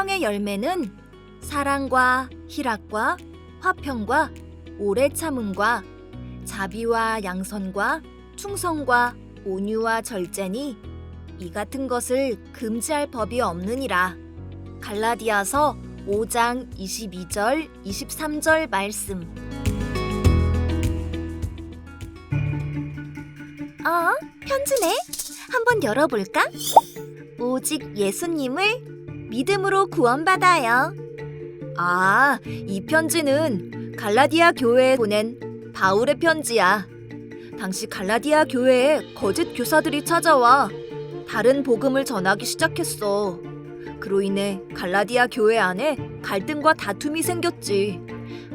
성령의 열매는 사랑과 희락과 화평과 오래 참음과 자비와 양선과 충성과 온유와 절제니 이 같은 것을 금지할 법이 없느니라. 갈라디아서 5장 22절 23절 말씀. 어, 편지네. 한번 열어볼까? 오직 예수님을 믿음으로 구원받아요. 아, 이 편지는 갈라디아 교회에 보낸 바울의 편지야. 당시 갈라디아 교회에 거짓 교사들이 찾아와 다른 복음을 전하기 시작했어. 그로 인해 갈라디아 교회 안에 갈등과 다툼이 생겼지.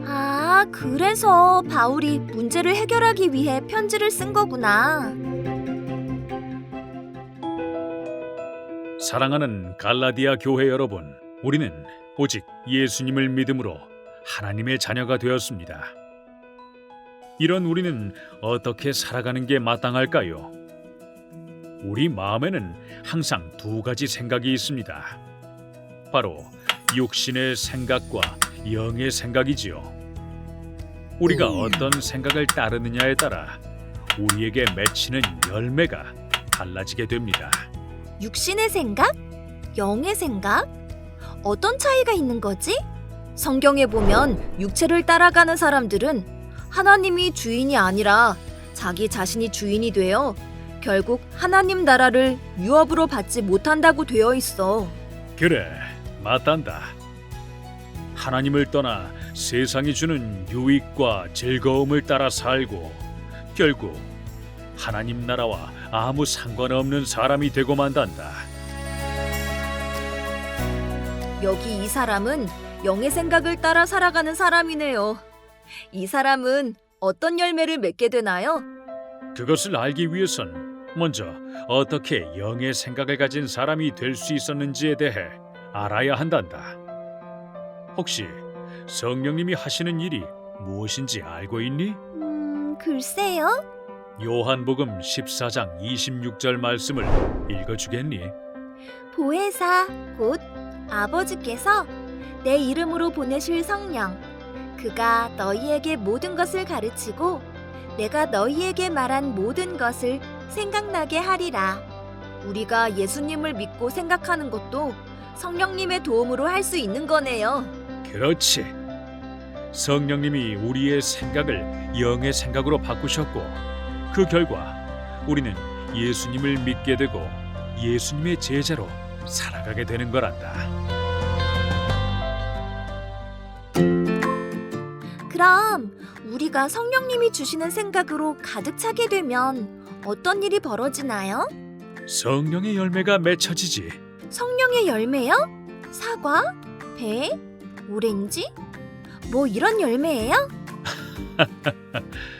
아, 그래서 바울이 문제를 해결하기 위해 편지를 쓴 거구나. 사랑하는 갈라디아 교회 여러분, 우리는 오직 예수님을 믿음으로 하나님의 자녀가 되었습니다. 이런 우리는 어떻게 살아가는 게 마땅할까요? 우리 마음에는 항상 두 가지 생각이 있습니다. 바로 육신의 생각과 영의 생각이지요. 우리가 어떤 생각을 따르느냐에 따라 우리에게 맺히는 열매가 달라지게 됩니다. 육신의 생각? 영의 생각? 어떤 차이가 있는 거지? 성경에 보면 육체를 따라가는 사람들은 하나님이 주인이 아니라 자기 자신이 주인이 되어 결국 하나님 나라를 유업으로 받지 못한다고 되어 있어. 그래, 맞단다. 하나님을 떠나 세상이 주는 유익과 즐거움을 따라 살고 결국 하나님 나라와 아무 상관없는 사람이 되고 만단다. 여기 이 사람은 영의 생각을 따라 살아가는 사람이네요. 이 사람은 어떤 열매를 맺게 되나요? 그것을 알기 위해선 먼저 어떻게 영의 생각을 가진 사람이 될 수 있었는지에 대해 알아야 한단다. 혹시 성령님이 하시는 일이 무엇인지 알고 있니? 음, 글쎄요. 요한복음 14장 26절 말씀을 읽어주겠니? 보혜사 곧 아버지께서 내 이름으로 보내실 성령 그가 너희에게 모든 것을 가르치고 내가 너희에게 말한 모든 것을 생각나게 하리라 우리가 예수님을 믿고 생각하는 것도 성령님의 도움으로 할 수 있는 거네요 그렇지. 성령님이 우리의 생각을 영의 생각으로 바꾸셨고 그 결과 우리는 예수님을 믿게 되고 예수님의 제자로 살아가게 되는 거란다. 그럼 우리가 성령님이 주시는 생각으로 가득 차게 되면 어떤 일이 벌어지나요? 성령의 열매가 맺혀지지. 성령의 열매요? 사과? 배? 오렌지? 뭐 이런 열매예요?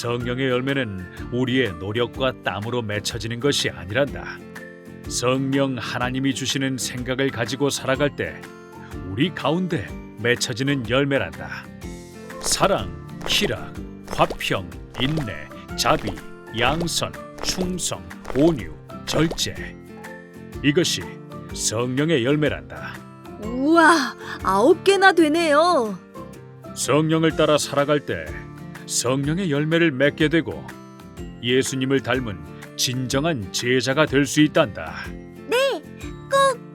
성령의 열매는 우리의 노력과 땀으로 맺혀지는 것이 아니란다. 성령 하나님이 주시는 생각을 가지고 살아갈 때 우리 가운데 맺혀지는 열매란다. 사랑, 희락, 화평, 인내, 자비, 양선, 충성, 온유, 절제. 이것이 성령의 열매란다. 우와, 아홉 개나 되네요. 성령을 따라 살아갈 때 성령의 열매를 맺게 되고 예수님을 닮은 진정한 제자가 될 수 있단다.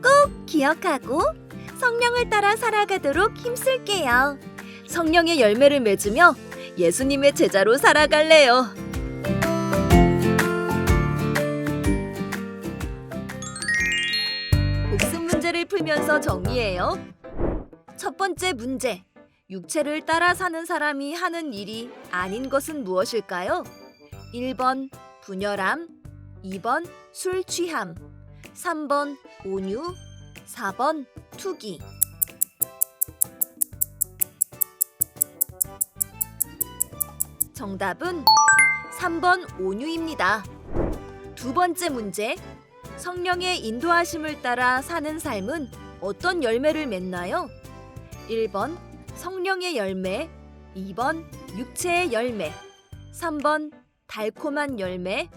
꼭 기억하고 성령을 따라 살아가도록 힘쓸게요. 성령의 열매를 맺으며 예수님의 제자로 살아갈래요. 복습 문제를 풀면서 정리해요. 첫 번째 문제. 육체를 따라 사는 사람이 하는 일이 아닌 것은 무엇일까요? 1번 분열함, 2번 술 취함, 3번 온유, 4번 투기. 정답은 3번 온유입니다. 두 번째 문제. 성령의 인도하심을 따라 사는 삶은 어떤 열매를 맺나요? 1번 성령의 열매, 2번 육체의 열매, 3번 달콤한 열매,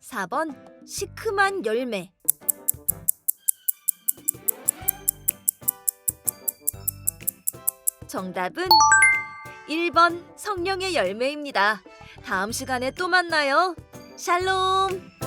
4번 시큼한 열매. 정답은 1번 성령의 열매입니다. 다음 시간에 또 만나요. 샬롬!